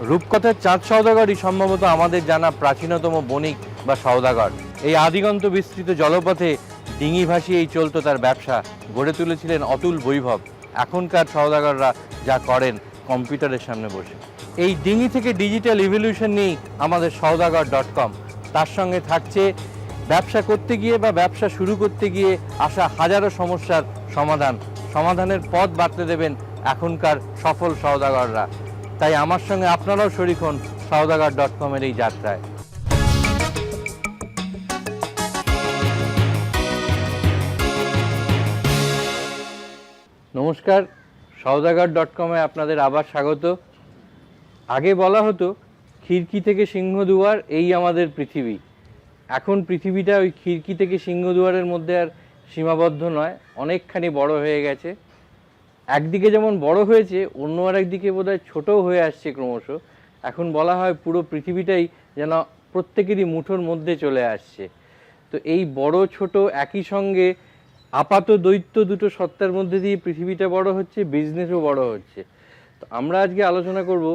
রূপকথার চাঁদ সওদাগরই সম্ভবত আমাদের জানা প্রাচীনতম বণিক বা সওদাগর। এই আদিগন্ত বিস্তৃত জলপথে ডিঙি ভাসিয়েই চলতো তার ব্যবসা, গড়ে তুলেছিলেন অতুল বৈভব। এখনকার সওদাগররা যা করেন কম্পিউটারের সামনে বসে। এই ডিঙি থেকে ডিজিটাল ইভলিউশন নিয়েই আমাদের সওদাগর ডট কম তার সঙ্গে থাকছে ব্যবসা করতে গিয়ে বা ব্যবসা শুরু করতে গিয়ে আসা হাজারো সমস্যার সমাধান। সমাধানের পথ বাতলে দেবেন এখনকার সফল সওদাগররা। তাই আমার সঙ্গে আপনারাও শরিক হন সওদাগর ডট কমের এই যাত্রায়। নমস্কার সওদাগর ডট কমে আপনাদের আবার স্বাগত। আগে বলা হতো, খিড়কি থেকে সিংহদুয়ার, এই আমাদের পৃথিবী। এখন পৃথিবীটা ওই খিড়কি থেকে সিংহদুয়ারের মধ্যে আর সীমাবদ্ধ নয়, অনেকখানি বড় হয়ে গেছে। একদিকে যেমন বড় হয়েছে, অন্য আর একদিকে বোধহয় ছোটও হয়ে আসছে ক্রমশ। এখন বলা হয় পুরো পৃথিবীটাই যেন প্রত্যেকেরই মুঠোর মধ্যে চলে আসছে। তো এই বড়, ছোট, একই সঙ্গে আপাত দৈত্য দুটো সত্তার মধ্যে দিয়ে পৃথিবীটা বড় হচ্ছে বিজনেসও বড় হচ্ছে। তো আমরা আজকে আলোচনা করব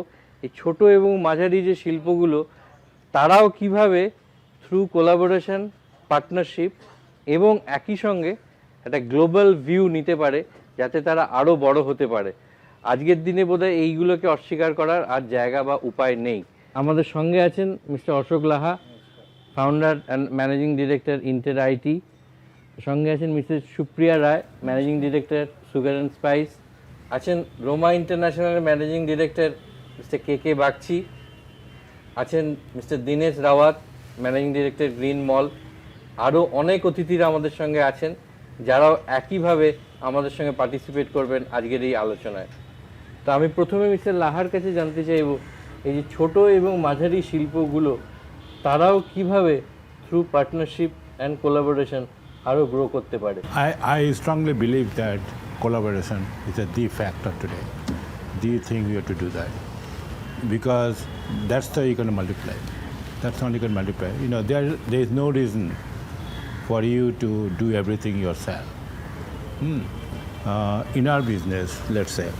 এই ছোট এবং মাঝারি যে শিল্পগুলো, তারাও কীভাবে থ্রু কোলাবোরেশন পার্টনারশিপ এবং একই সঙ্গে একটা গ্লোবাল ভিউ নিতে পারে। যাতে তারা আরও বড় হতে পারে। আজকের দিনে বোধহয় এইগুলোকে অস্বীকার করার আর জায়গা বা উপায় নেই। আমাদের সঙ্গে আছেন Mr Ashok Laha founder and managing director inter IT সঙ্গে আছেন Mrs Supriya Roy managing director sugar and spice আছেন Ruma ইন্টারন্যাশনালের managing director Mr K K Bagchi আছেন Mr Dinesh Rawat managing director green mall আরও অনেক অতিথিরা আমাদের সঙ্গে আছেন। যারাও একইভাবে আমাদের সঙ্গে পার্টিসিপেট করবেন আজকের এই আলোচনায়। তো আমি প্রথমে মিস্টার লাহার কাছে জানতে চাইব, এই যে ছোট এবং মাঝারি শিল্পগুলো, তারাও কীভাবে থ্রু পার্টনারশিপ অ্যান্ড কোলাবোরেশন আরও গ্রো করতে পারে? I I strongly believe that collaboration is a the factor today the thing you to do that because that's the icon multiply that's on icon multiply you know there they is no reason for you to do everything yourself. Hmm. Uh, in our business, let's say,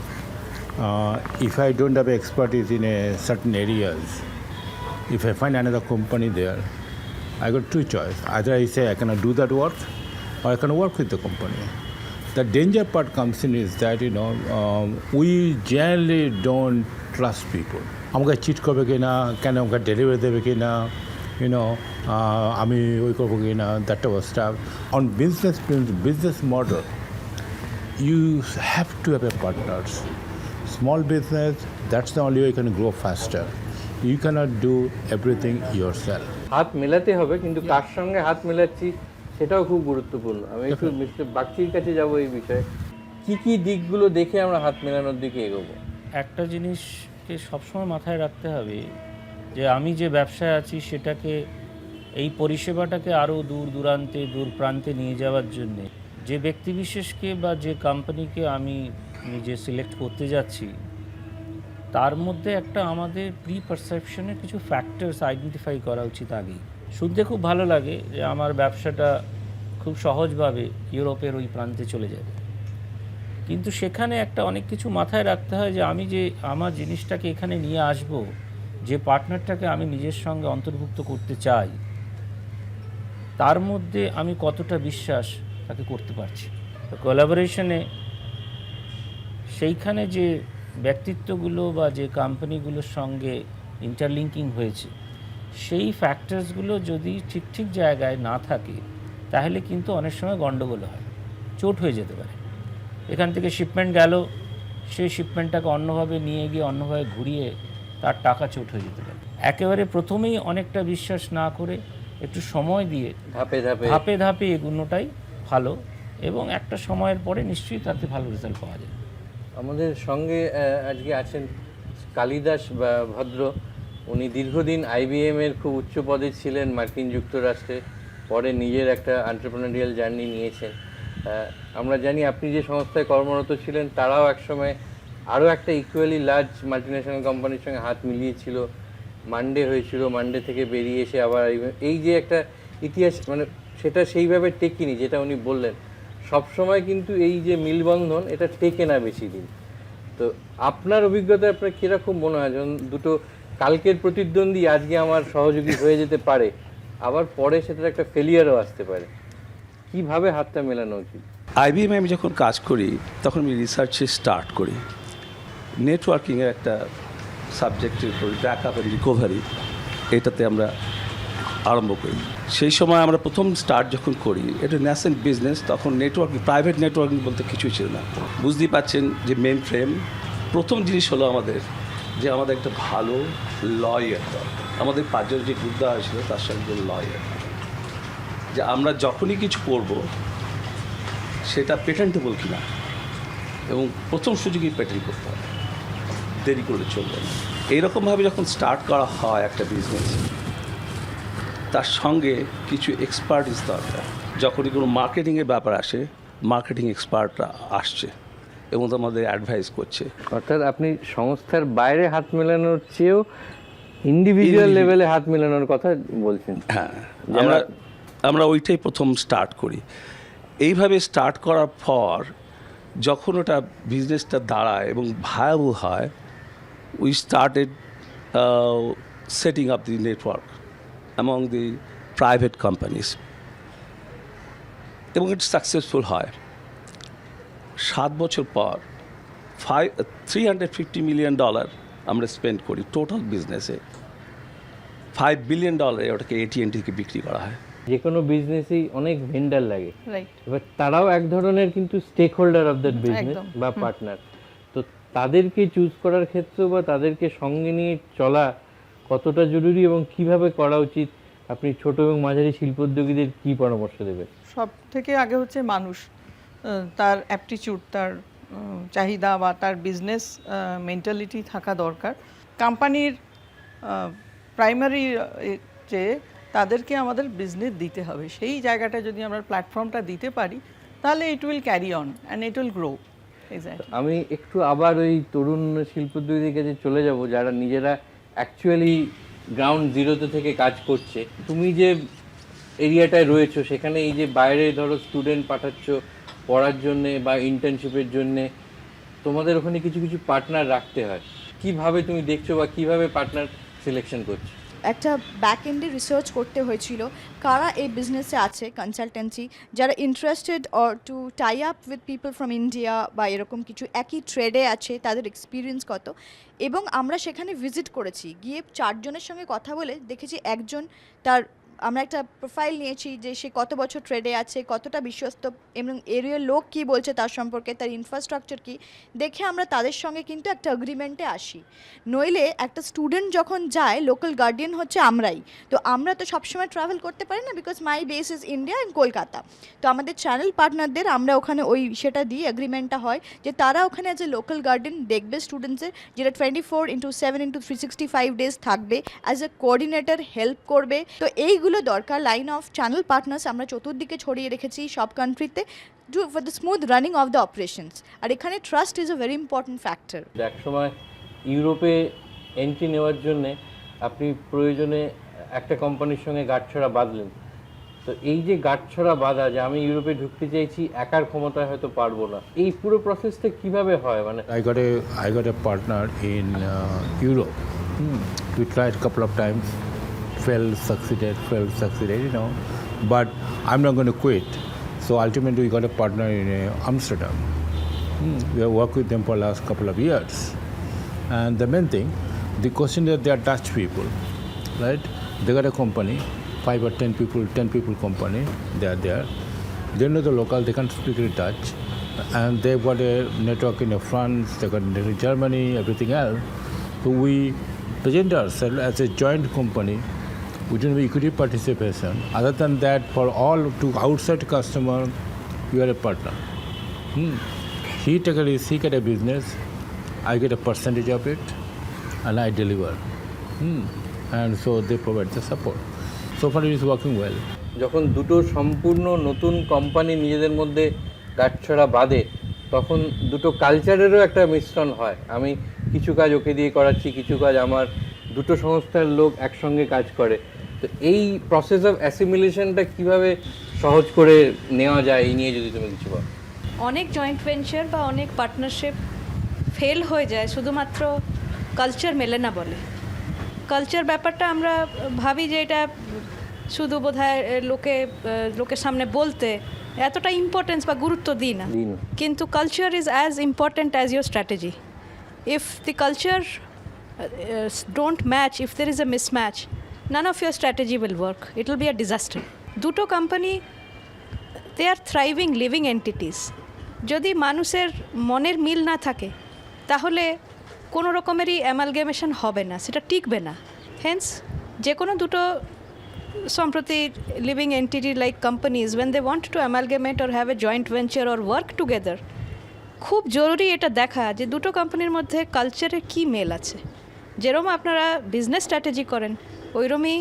uh, if I don't have expertise in a certain areas, if I find another company there, I got two choice. Either I say I cannot do that work, or I can work with the company. The danger part comes in is that you know um, we generally don't trust people. আমাকে cheat করবে কি না কেন আমাকে delivery দেবে কি না আমি ওই করব কি না that type of stuff on business business model you have to have a partners. Small business, that's the only way you can grow faster. You cannot do everything yourself. হাত মেলাতে হবে কিন্তু কার সঙ্গে হাত মেলাচ্ছি সেটাও খুব গুরুত্বপূর্ণ আমি একটু মিস্টার বাগচির কাছে যাব এই বিষয়ে কি কি দিকগুলো দেখে আমরা হাত মেলানোর দিকে এগোবো একটা জিনিসকে সবসময় মাথায় রাখতে হবে যে আমি যে ব্যবসায় আছি সেটাকে, এই পরিষেবাটাকে আরও দূর দূরান্তে, দূর প্রান্তে নিয়ে যাওয়ার জন্যে, যে ব্যক্তিবিশেষকে বা যে কোম্পানিকে আমি নিজে সিলেক্ট করতে যাচ্ছি, তার মধ্যে একটা আমাদের প্রি পারসেপশনের কিছু ফ্যাক্টরস আইডেন্টিফাই করা উচিত আগেই। শুনতে খুব ভালো লাগে যে আমার ব্যবসাটা খুব সহজভাবে ইউরোপের ওই প্রান্তে চলে যাবে। কিন্তু সেখানে একটা অনেক কিছু মাথায় রাখতে হয় যে আমি যে আমার জিনিসটাকে এখানে নিয়ে আসব যে পার্টনারটাকে আমি নিজের সঙ্গে অন্তর্ভুক্ত করতে চাই, তার মধ্যে আমি কতটা বিশ্বাস তাকে করতে পারছি? তো কোলাবোরেশনে সেইখানে যে ব্যক্তিত্বগুলো বা যে কোম্পানিগুলোর সঙ্গে ইন্টারলিঙ্কিং হয়েছে, সেই ফ্যাক্টরসগুলো যদি ঠিক ঠিক জায়গায় না থাকে, তাহলে কিন্তু অনেক সময় গণ্ডগোল হয়, চোট হয়ে যেতে পারে। এখান থেকে শিপমেন্ট গেল, সেই শিপমেন্টটাকে অন্যভাবে নিয়ে গিয়ে, অন্যভাবে ঘুরিয়ে তার টাকা চোট হয়ে যেতে পারে। একেবারে প্রথমেই অনেকটা বিশ্বাস না করে একটু সময় দিয়ে ধাপে ধাপে। ধাপে ধাপে এগুলোটাই ভালো এবং একটা সময়ের পরে নিশ্চয়ই তাতে ভালো রেজাল্ট পাওয়া যায়। আমাদের সঙ্গে আজকে আছেন কালিদাস বা- ভদ্র। উনি দীর্ঘদিন আইবিএম এর খুব উচ্চ পদে ছিলেন মার্কিন যুক্তরাষ্ট্রে। পরে নিজের একটা আন্টারপ্রেনারিয়াল জার্নি নিয়েছেন। আমরা জানি আপনি যে সংস্থায় কর্মরত ছিলেন তারাও একসময় আরও একটা ইকুয়ালি লার্জ মাল্টিন্যাশনাল কোম্পানির সঙ্গে হাত মিলিয়েছিল। মানডে হয়েছিল মানডে থেকে বেরিয়ে এসে আবার এই যে একটা ইতিহাস মানে সেটা সেইভাবে টেকেনি, যেটা উনি বললেন। সবসময় কিন্তু এই যে মিলবন্ধন, এটা টেকে না বেশি দিন তো তো আপনার অভিজ্ঞতা আপনার কীরকম মনে হয়? যখন দুটো কালকের প্রতিদ্বন্দ্বী আজকে আমার সহযোগী হয়ে যেতে পারে, আবার পরে সেটার একটা ফেলিয়ারও আসতে পারে। কীভাবে হাতটা মেলানো উচিত? আইবিএমে আমি যখন কাজ করি, তখন আমি রিসার্চে স্টার্ট করি। নেটওয়ার্কিংয়ের একটা সাবজেক্টের উপর ব্যাকআপ অ্যান্ড রিকভারি এটাতে আমরা আরম্ভ করি। সেই সময় আমরা প্রথম স্টার্ট যখন করি, এটা ন্যাশনাল বিজনেস তখন নেটওয়ার্কিং প্রাইভেট নেটওয়ার্কিং বলতে কিছুই ছিল না। বুঝতেই পাচ্ছেন যে মেন ফ্রেম প্রথম জিনিস হলো আমাদের যে আমাদের একটা ভালো লয়ার দরকার। আমাদের পাঁচজন যে গ্রুপ দেওয়া হয়েছিল, তার সঙ্গে লয়ার যে আমরা যখনই কিছু করব, সেটা পেটেন্টেবল কিনা, এবং প্রথম সুযোগই পেটেন্ট করতে হবে। দেরি করলে চলবে না। এইরকমভাবে যখন স্টার্ট করা হয় একটা বিজনেস তার সঙ্গে কিছু এক্সপার্টিস দরকার। যখনই কোনো মার্কেটিংয়ের ব্যাপার আসে মার্কেটিং এক্সপার্টরা আসছে এবং আমাদের অ্যাডভাইস করছে। অর্থাৎ আপনি সংস্থার বাইরে হাত মেলানোর চেয়েও ইন্ডিভিজুয়াল লেভেলে হাত মেলানোর কথা বলছেন। হ্যাঁ আমরা আমরা ওইটাই প্রথম স্টার্ট করি। এইভাবে স্টার্ট করার পর যখন ওটা বিজনেসটা দাঁড়ায় এবং ভায়াবল হয় we started setting up the network among the private companies এবং এটা সাকসেসফুল হয়। সাত বছর পর five three hundred fifty million dollar আমরা স্পেন্ড করি টোটাল বিজনেসে ফাইভ বিলিয়ন ডলারে ওটাকে এটিএনটিকে বিক্রি করা হয়। যে কোনো বিজনেসেই অনেক ভেন্ডার লাগে। রাইট এবার তারাও এক ধরনের কিন্তু stakeholder of that business. বা পার্টনার তাদেরকে চুজ করার ক্ষেত্রেও বা তাদেরকে সঙ্গে নিয়ে চলা কতটা জরুরি এবং কীভাবে করা উচিত? আপনি ছোট এবং মাঝারি শিল্পোদ্যোগীদের কি পরামর্শ দেবেন? সব থেকে আগে হচ্ছে মানুষ তার অ্যাপটিচিউড তার চাহিদা বা তার বিজনেস মেন্টালিটি থাকা দরকার। কোম্পানির প্রাইমারি যে তাদেরকে আমাদের বিজনেস দিতে হবে। সেই জায়গাটা যদি আমরা প্ল্যাটফর্মটা দিতে পারি, তাহলে it will carry on and it will grow আমি একটু আবার ওই তরুণ শিল্পোদ্যোগীদের কাছে চলে যাব, যারা নিজেরা অ্যাকচুয়ালি গ্রাউন্ড জিরোতে থেকে কাজ করছে। তুমি যে এরিয়াটায় রয়েছো, সেখানে এই যে বাইরে ধরো স্টুডেন্ট পাঠাচ্ছ পড়ার জন্যে বা ইন্টার্নশিপের জন্যে, তোমাদের ওখানে কিছু কিছু পার্টনার রাখতে হয়। কীভাবে তুমি দেখছ বা কীভাবে পার্টনার সিলেকশন করছ? একটা ব্যাক এন্ডে রিসার্চ করতে হয়েছিল। কারা এই বিজনেসে আছে কনসালটেন্সি যারা interested or to tie up with people from India বা এরকম কিছু একই ট্রেডে আছে, তাদের এক্সপিরিয়েন্স কত? এবং আমরা সেখানে ভিজিট করেছি। গিয়ে চারজনের সঙ্গে কথা বলে দেখেছি একজন তার আমরা একটা প্রোফাইল নিয়েছি যে সে কত বছর ট্রেডে আছে, কতটা বিশ্বস্ত এবং এরিয়ার লোক কি বলছে তার সম্পর্কে, তার ইনফ্রাস্ট্রাকচার কি, দেখে আমরা তাদের সঙ্গে কিন্তু একটা এগ্রিমেন্টে আসি। নইলে একটা স্টুডেন্ট যখন যায় লোকাল গার্ডিয়ান হচ্ছে আমরাই। তো আমরা তো সবসময় ট্রাভেল করতে পারি না because my base is India and Kolkata তো আমাদের চ্যানেল পার্টনারদের আমরা ওখানে ওই সেটা দিই এগ্রিমেন্টটা হয় যে তারা ওখানে এ লোকাল গার্ডেন দেখবে স্টুডেন্টসের যেটা twenty four into seven into three sixty five days থাকবে অ্যাজ এ কোঅর্ডিনেটর হেল্প করবে। তো এইগুলো দরকার। লাইন অফ চ্যানেল পার্টনার্স আমরা চতুর্দিকে ছড়িয়ে রেখেছি সব কান্ট্রিতে do for the smooth running of the operations আর এখানে trust is a very important factor এক সময় ইউরোপে এন্ট্রি নেওয়ার জন্য আপনি প্রয়োজনে একটা কোম্পানির সঙ্গে গাঁটছড়া বাঁধলেন। তো এই যে গাঁটছড়া বাঁধা যে আমি ইউরোপে ঢুকতে চাইছি একার ক্ষমতায় হয়তো পারব না। এই পুরো প্রসেসটা কীভাবে হয়? মানে I got a partner in uh, Europe. Hmm. We tried a couple of times, failed, succeeded, failed, succeeded. You know, but I'm not going to quit. So ultimately, we got a partner in uh, Amsterdam. Hmm. We have worked with them for the last couple of years, and the main thing, the question is that they are Dutch people, right? They got a company, five or ten people, ten people company. They are there. They know the local. They can speak in Dutch, and they've got a network in France. They got a network in Germany, everything else. So we present ourselves as a joint company. Don't have equity participation. Other than that, for all to outside customer, we are a partner. Hmm. He take a risk, he get a business, I get a percentage of it, and I deliver. Hmm. And so they provide the support. So far, it is working well. যখন দুটো সম্পূর্ণ নতুন company নিজেদের মধ্যে গাঁটছড়া বাঁধে তখন দুটো কালচারেরও একটা মিশ্রণ হয় আমি কিছু কাজ ওকে দিয়ে করাচ্ছি কিছু কাজ আমার দুটো সংস্থার লোক একসঙ্গে কাজ করে তো এই প্রসেস অফ অ্যাসিমিলেশনটা কীভাবে সহজ করে নেওয়া যায় এই নিয়ে যদি তুমি কিছু বলো। অনেক জয়েন্ট ভেঞ্চার বা অনেক পার্টনারশিপ ফেল হয়ে যায় শুধুমাত্র কালচার মেলে না বলে। কালচার ব্যাপারটা আমরা ভাবি যে এটা শুধু বোধহয় লোকে লোকের সামনে বলতে এতটা ইম্পর্টেন্স বা গুরুত্ব দিই না। কিন্তু culture is as important as your strategy if the culture don't match if there is a mismatch none of your strategy will work it will be a disaster দুটো company they are thriving living entities যদি মানুষের মনের মিল না থাকে, তাহলে কোনো রকমেরই অ্যামালগেমেশন হবে না, সেটা টিকবে না। হেন্স যে কোনো দুটো সম্প্রতি living entity like companies when they want to amalgamate or have a joint venture or work together খুব জরুরি এটা দেখা যে দুটো কোম্পানির মধ্যে কালচারের কী মেল আছে। যেরকম আপনারা বিজনেস স্ট্র্যাটেজি করেন ওইরমই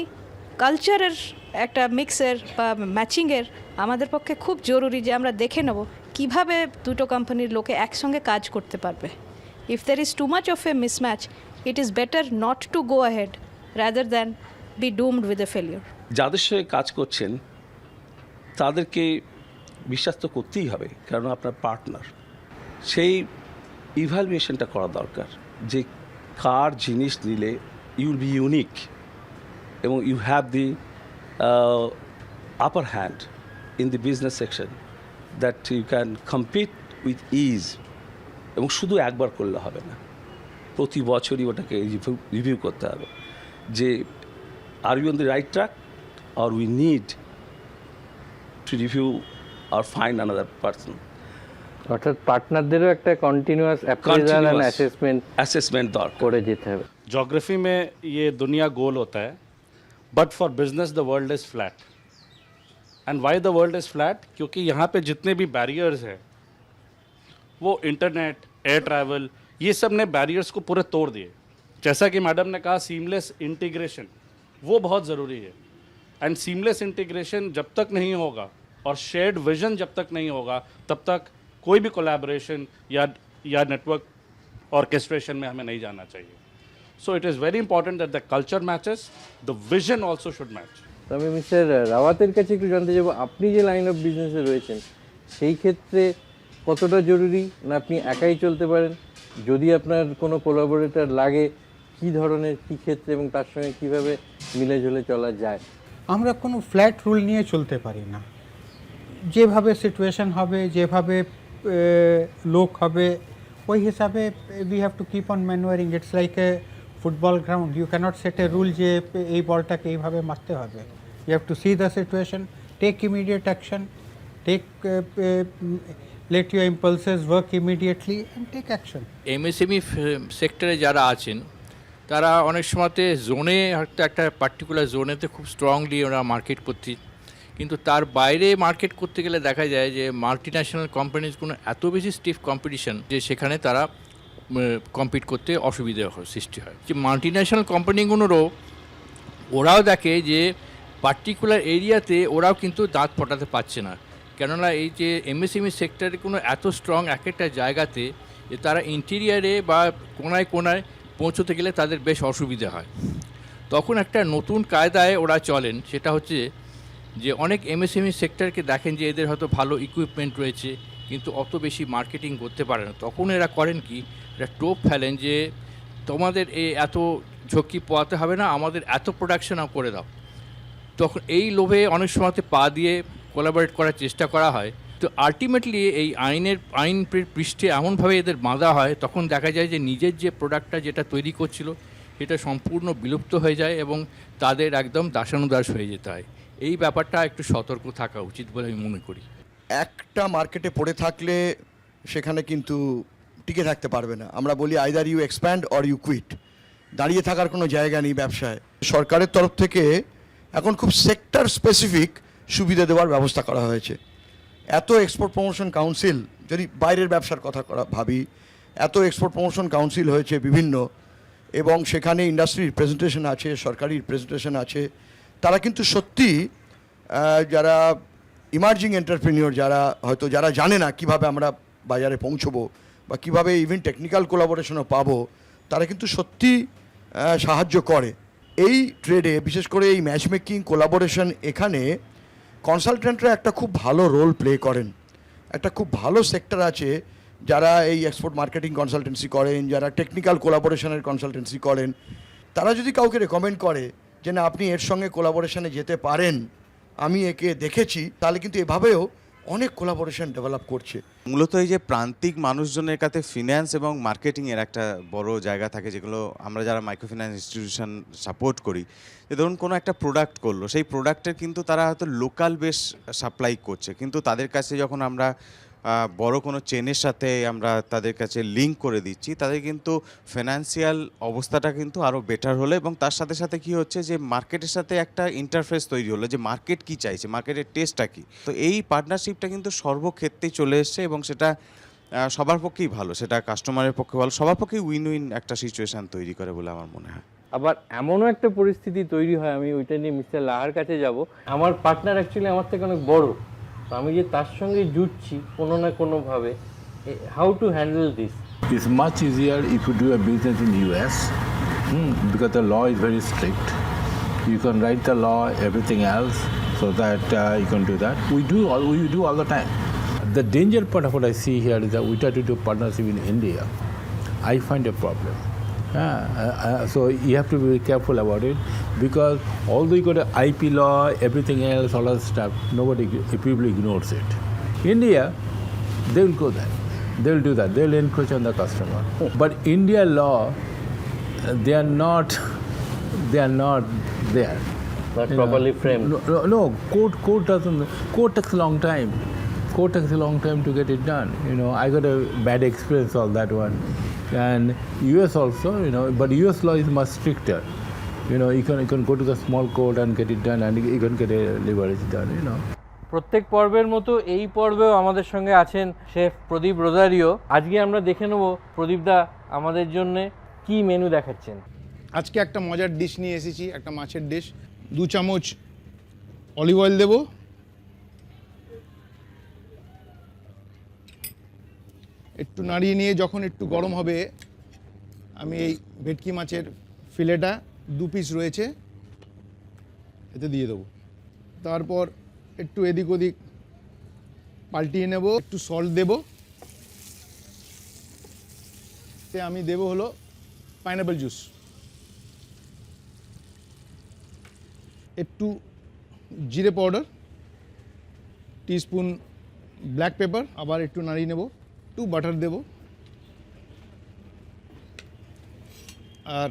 কালচারের একটা মিক্সের বা ম্যাচিংয়ের আমাদের পক্ষে খুব জরুরি যে আমরা দেখে নেব কীভাবে দুটো কোম্পানির লোকে একসঙ্গে কাজ করতে পারবে। If there is too much of a mismatch it is better not to go ahead rather than be doomed with a failure যাদের সঙ্গে কাজ করছেন, তাদেরকে বিশ্বাস তো করতেই হবে কারণ আপনার পার্টনার সেই ইভ্যালুয়েশনটা করা দরকার যে কার জিনিস নিলে ইউল বি ইউনিক এবং you have the upper hand in the business section that you can compete with is এবং শুধু একবার করলে হবে না প্রতি বছরই ওটাকে রিভিউ করতে হবে যে are you on the right track or we need to review or find another person. অর্থাৎ পার্টনারদেরও একটা continuous appraisal and Continuous assessment Assessment দরকার করে যেতে হবে जोग्राफी में ये दुनिया गोल होता है But for business the world is flat and why the world is flat क्योंकि यहाँ पे जितने भी बैरियर्स हैं, वो इंटरनेट एयर ट्रैवल ये सबने बैरियर्स को पूरे तोड़ दिए। जैसा कि मैडम ने कहा सीमलेस इंटीग्रेशन वो बहुत ज़रूरी है। एंड सीमलेस इंटीग्रेशन जब तक नहीं होगा, और शेयर्ड विजन जब तक नहीं होगा, तब तक कोई भी कोलैबोरेशन या या नेटवर्क ऑर्केस्ट्रेशन में हमें नहीं जाना चाहिए। So it is very important that the culture matches, the vision also should match. তো আমি মিস্টার রাওয়াতের কাছে একটু জানতে চাইব আপনি যে লাইন অফ বিজনেসে রয়েছেন সেই ক্ষেত্রে কতটা জরুরি না আপনি একাই চলতে পারেন? যদি আপনার কোনো কোলাবোরেটর লাগে কি ধরনের কি ক্ষেত্রে এবং তার সঙ্গে কীভাবে মিলে ঝুলে চলা যায়? আমরা কোনো ফ্ল্যাট রুল নিয়ে চলতে পারি না। যেভাবে সিচুয়েশন হবে যেভাবে লোক হবে ওই হিসাবে we have to keep on manoeuvring it's like a football ground you can't set a rule যে এই বলটাকে এইভাবে মারতে হবে। You have to see the situation take immediate action take let your impulses work immediately and take action MSME সেক্টরে যারা আছেন, তারা অনেক সময়তে জোনে হয়তো একটা পার্টিকুলার জোনেতে খুব স্ট্রংলি ওরা মার্কেট করতে কিন্তু তার বাইরে মার্কেট করতে গেলে দেখা যায় যে মাল্টি ন্যাশনাল কোম্পানিজগুলো এত বেশি স্টিফ কম্পিটিশন যে সেখানে তারা কম্পিট করতে অসুবিধা সৃষ্টি হয়। যে মাল্টি ন্যাশনাল কোম্পানিগুলোরও ওরাও দেখে যে পার্টিকুলার এরিয়াতে ওরাও কিন্তু দাঁত ফটাতে পারছে না। কেননা এই যে এমএসএমই সেক্টরে কোনো এত স্ট্রং এক একটা জায়গাতে যে তারা ইন্টেরিয়ারে বা কোনায় কোনায় পৌঁছতে গেলে তাদের বেশ অসুবিধে হয়। তখন একটা নতুন কায়দায় ওরা চলেন, সেটা হচ্ছে যে অনেক এমএসএমই সেক্টরকে দেখেন যে এদের হয়তো ভালো ইকুইপমেন্ট রয়েছে, কিন্তু অত বেশি মার্কেটিং করতে পারে না। তখন এরা করেন কি এরা টোপ ফেলেন যে তোমাদের এ এত ঝক্কি পোয়াতে হবে না, আমাদের এত প্রোডাকশন করে দাও। তখন এই লোভে অনেক সময়তে পা দিয়ে কোলাবরেট করার চেষ্টা করা হয়। তো আলটিমেটলি এই আইনের, আইন পৃষ্ঠে এমনভাবে এদের বাঁধা হয়, তখন দেখা যায় যে নিজের যে প্রোডাক্টটা যেটা তৈরি করছিল, সেটা সম্পূর্ণ বিলুপ্ত হয়ে যায় এবং তাদের একদম দাসানুদাস হয়ে যেতে হয়। এই ব্যাপারটা একটু সতর্ক থাকা উচিত বলে আমি মনে করি। একটা মার্কেটে পড়ে থাকলে সেখানে কিন্তু টিকে থাকতে পারবে না। আমরা বলি either you expand or you quit দাঁড়িয়ে থাকার কোনো জায়গা নেই ব্যবসায়। সরকারের তরফ থেকে এখন খুব সেক্টর স্পেসিফিক সুবিধা দেওয়ার ব্যবস্থা করা হয়েছে। এত এক্সপোর্ট প্রমোশন কাউন্সিল যদি বাইরের ব্যবসার কথা করা ভাবি, এত এক্সপোর্ট প্রমোশন কাউন্সিল হয়েছে বিভিন্ন, এবং সেখানে ইন্ডাস্ট্রির প্রেজেন্টেশন আছে, সরকারি প্রেজেন্টেশন আছে, তারা কিন্তু সত্যি যারা ইমার্জিং এন্টারপ্রেনিয়র যারা হয়তো যারা জানে না কীভাবে আমরা বাজারে পৌঁছবো বা কীভাবে ইভেন টেকনিক্যাল কোলাবোরেশনও পাবো, তারা কিন্তু সত্যি সাহায্য করে। এই ট্রেডে বিশেষ করে এই ম্যাচ মেকিং কোলাবোরেশন এখানে কনসালটেন্টরা একটা খুব ভালো রোল প্লে করেন। একটা খুব ভালো সেক্টর আছে যারা এই এক্সপোর্ট মার্কেটিং কনসালটেন্সি করেন, যারা টেকনিক্যাল কোলাবোরেশনের কনসালটেন্সি করেন। তারা যদি কাউকে রেকমেন্ড করে যে, না, আপনি এর সঙ্গে কোলাবোরেশনে যেতে পারেন, আমি একে দেখেছি, তাহলে কিন্তু এভাবেও অনেক কোলাবোরেশন ডেভেলপ করছে। মূলত এই যে প্রান্তিক মানুষজনের কাছে ফিন্যান্স এবং মার্কেটিংয়ের একটা বড় জায়গা থাকে, যেগুলো আমরা যারা মাইক্রো ফিনান্স ইনস্টিটিউশন সাপোর্ট করি, যে ধরুন কোনো একটা প্রোডাক্ট করল, সেই প্রোডাক্টের কিন্তু তারা হয়তো লোকাল বেশ সাপ্লাই করছে, কিন্তু তাদের কাছে যখন আমরা বড় কোনো চেনের সাথে আমরা তাদের কাছে লিঙ্ক করে দিচ্ছি, তাদের কিন্তু ফিনান্সিয়াল অবস্থাটা কিন্তু আরও বেটার হলো এবং তার সাথে সাথে কি হচ্ছে যে মার্কেটের সাথে একটা ইন্টারফেস তৈরি হলো যে মার্কেট কি চাইছে মার্কেটের টেস্টটা কি। তো এই পার্টনারশিপটা কিন্তু সর্বক্ষেত্রেই চলে এসছে এবং সেটা সবার পক্ষেই ভালো, সেটা কাস্টমারের পক্ষে ভালো, সবার পক্ষেই উইন উইন একটা সিচুয়েশন তৈরি করে বলে আমার মনে হয়। আবার এমনও একটা পরিস্থিতি তৈরি হয়, আমি ওইটা নিয়ে মিস্টার লাহার কাছে যাব। আমার পার্টনার অ্যাকচুয়ালি আমার থেকে অনেক বড়। তো আমি যে তার সঙ্গে জুটছি কোনো না কোনোভাবে how to handle this it's much easier if you do a business in US because the law is very strict you can write the law everything else so that you can do that we do all we do all the time the danger point of I see here is the witter to do partnership in India I find a problem Yeah, uh, uh, so you have to be careful about it because although you got a IP law, everything else, all that stuff, nobody, people ignores it. India, they will go there. They will do that. They will encroach on the customer. But India law, uh, they are not, they are not there. Not You properly framed. No, no, no, court, court doesn't. Court takes a long time. Court takes a long time to get it done. You know, I got a bad experience on that one, and U.S. also. You know, but U.S. law is much stricter. You know, you can you can go to the small court and get it done, and you can get a leverage done. You know. প্রত্যেক পর্বের মতো এই পর্বেও আমাদের সঙ্গে আছেন chef প্রদীপ Rosario আজকে আমরা দেখে নেব প্রদীপদা আমাদের জন্য কি মেনু দেখাচ্ছেন আজকে একটা মজার ডিশ নিয়ে এসেছি একটা মাছের ডিশ দু চামচ অলিভ অয়েল দেব একটু নাড়িয়ে নিয়ে যখন একটু গরম হবে, আমি এই ভেটকি মাছের ফিলেটা দু পিস রয়েছে, এতে দিয়ে দেবো। তারপর একটু এদিক ওদিক পাল্টিয়ে নেব, একটু সল্ট দেব। তে আমি দেব হলো পাইনাপেল জুস একটু জিরে পাউডার টিস্পুন ব্ল্যাক পেপার আবার একটু নাড়িয়ে নেব। একটু বাটার দেব। আর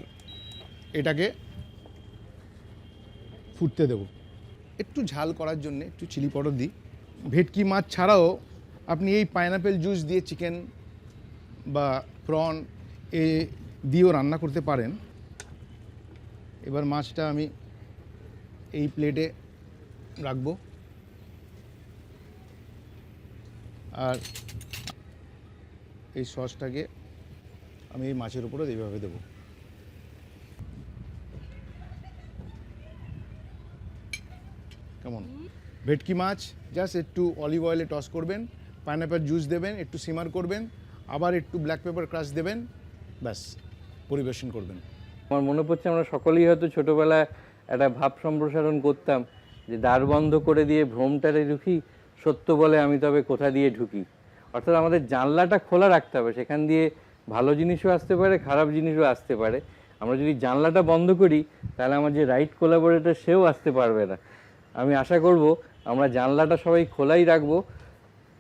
এটাকে ফুটতে দেব। একটু ঝাল করার জন্য একটু চিলি পাউডার দিই। ভেটকি মাছ ছাড়াও আপনি এই পাইনাপেল জুস দিয়ে চিকেন বা প্রন এ দিয়েও রান্না করতে পারেন। এবার মাছটা আমি এই প্লেটে রাখব। আর এই সসটাকে আমি এই মাছের উপরে এইভাবে দেবো। কেমন? ভেটকি মাছ, জাস্ট একটু অলিভ অয়েলে টস করবেন পাইনাপেল জুস দেবেন, একটু সিমার করবেন, আবার একটু ব্ল্যাক পেপার ক্রাশ দেবেন, ব্যাস, পরিবেশন করবেন। আমার মনে পড়ছে আমরা সকলেই হয়তো ছোটোবেলায় একটা ভাব সম্প্রসারণ করতাম যে দ্বার বন্ধ করে দিয়ে ভ্রমটারে ঢুকি, সত্য বলে আমি তবে কোথা দিয়ে ঢুকি? অর্থাৎ আমাদের জানলাটা খোলা রাখতে হবে। সেখান দিয়ে ভালো জিনিসও আসতে পারে, খারাপ জিনিসও আসতে পারে। আমরা যদি জানলাটা বন্ধ করি, তাহলে আমার যে রাইট কোলাবোরেটর সেও আসতে পারবে না। আমি আশা করব আমরা জানলাটা সবাই খোলাই রাখব।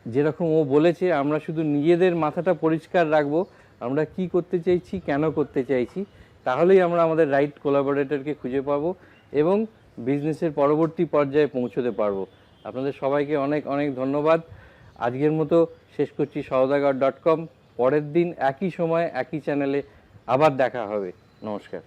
যেরকম ও বলেছে, আমরা শুধু নিজেদের মাথাটা পরিষ্কার রাখব। আমরা কি করতে চাইছি, কেন করতে চাইছি, তাহলেই আমরা আমাদের রাইট কোলাবোরেটরকে খুঁজে পাবো এবং বিজনেসের পরবর্তী পর্যায়ে পৌঁছতে পারব। আপনাদের সবাইকে অনেক অনেক ধন্যবাদ। আজকের মতো শেষ করছি সওদাগর ডট কম। পরের দিন একই সময় একই চ্যানেলে আবার দেখা হবে। নমস্কার।